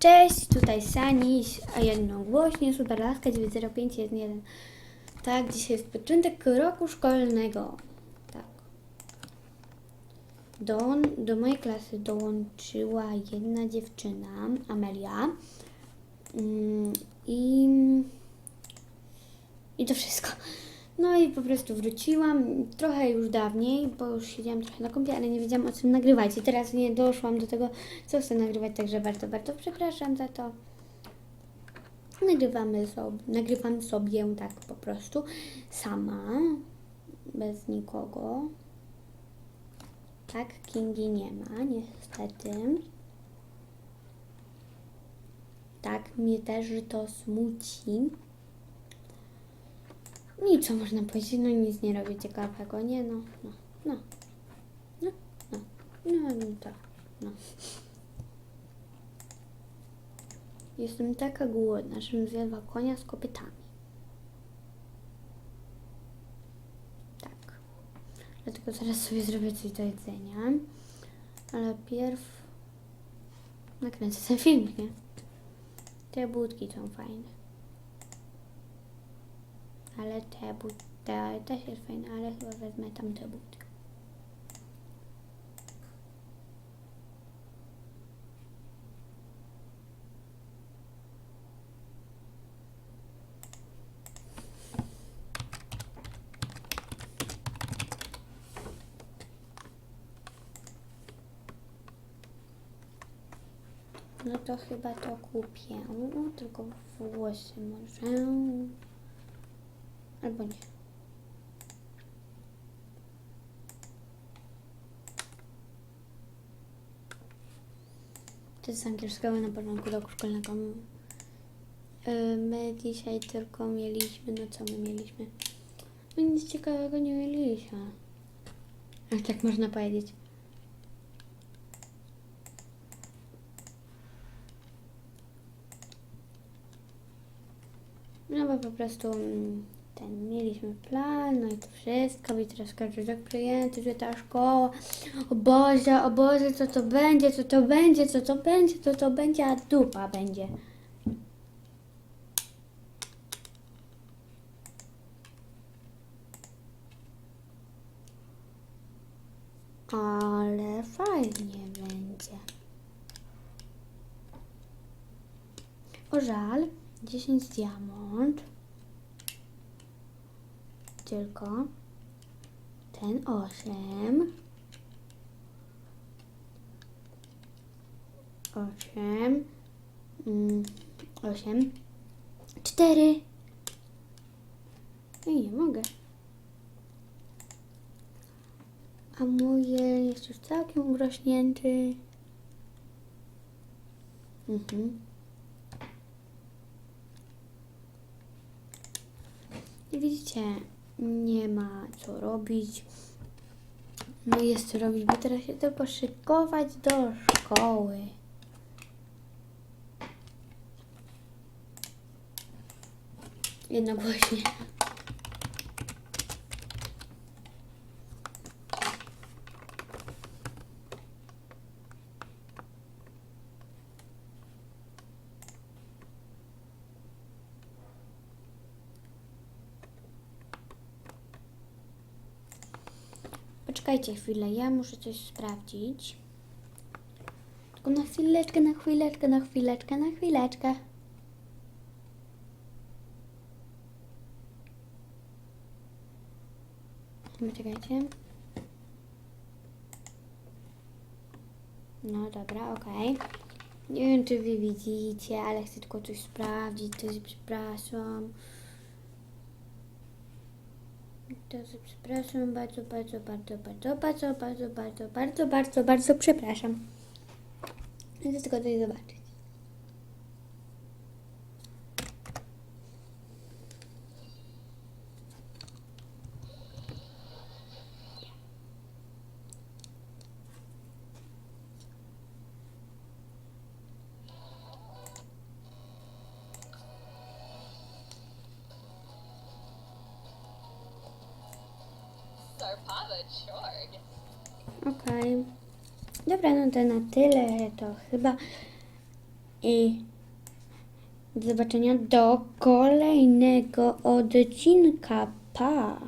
Cześć, tutaj Sanis, a jednogłośnie Superlaska 90511. Tak, dzisiaj jest początek roku szkolnego. Tak. Do, do mojej klasy dołączyła jedna dziewczyna, Amelia. Mm, I, I to wszystko. No i po prostu wróciłam trochę już dawniej, bo już siedziałam trochę na kompie, ale nie wiedziałam o czym nagrywać. I teraz nie doszłam do tego, co chcę nagrywać, także bardzo, bardzo przepraszam za to. Nagrywamy sobie, nagrywam sobie tak po prostu sama, bez nikogo. Tak, Kingi nie ma, niestety. Tak, mnie też to smuci. No i co można powiedzieć? No nic nie robię ciekawego, nie? No, no, no. No, no, no, no tak, no. Jestem taka głodna, żebym zjadła konia z kopytami. Tak. Dlatego zaraz sobie zrobię coś do jedzenia. Ale pierw nakręcę ten filmik, nie? Te budki są fajne. Ale te but, te też jest fajne, ale chyba wezmę tamte buty. No to chyba to kupię. Tylko włosy może. Albo nie. To jest z angielskiego na początku roku szkolnego. Yy, My dzisiaj tylko mieliśmy, no co my mieliśmy? No nic ciekawego nie mieliśmy. Jak tak można powiedzieć. No bo po prostu mm, ten, mieliśmy plan, no i to wszystko, i teraz każdy tak przyjęty, że ta szkoła, o Boże, o Boże, co to będzie, co to będzie, co to będzie, co to będzie, a dupa będzie. Ale fajnie będzie. O żal, 10 diamont. Tylko ten 8. 8. Mm, 8. 4. I nie mogę. A mój jest już całkiem urośnięty. Mhm. I widzicie, nie ma co robić. No jest co robić, bo teraz się tylko szykować do szkoły. Jednogłośnie. Poczekajcie chwilę, ja muszę coś sprawdzić. Tylko na chwileczkę, na chwileczkę, na chwileczkę, na chwileczkę. Poczekajcie. No dobra, okej. Nie wiem, czy wy widzicie, ale chcę tylko coś sprawdzić, coś przepraszam. Drodzy, przepraszam bardzo, bardzo, bardzo, bardzo, bardzo, bardzo, bardzo, bardzo, bardzo, bardzo przepraszam. Chcę tylko coś zobaczyć. Okej. Dobra, no to na tyle, to chyba. I do zobaczenia do kolejnego odcinka. Pa!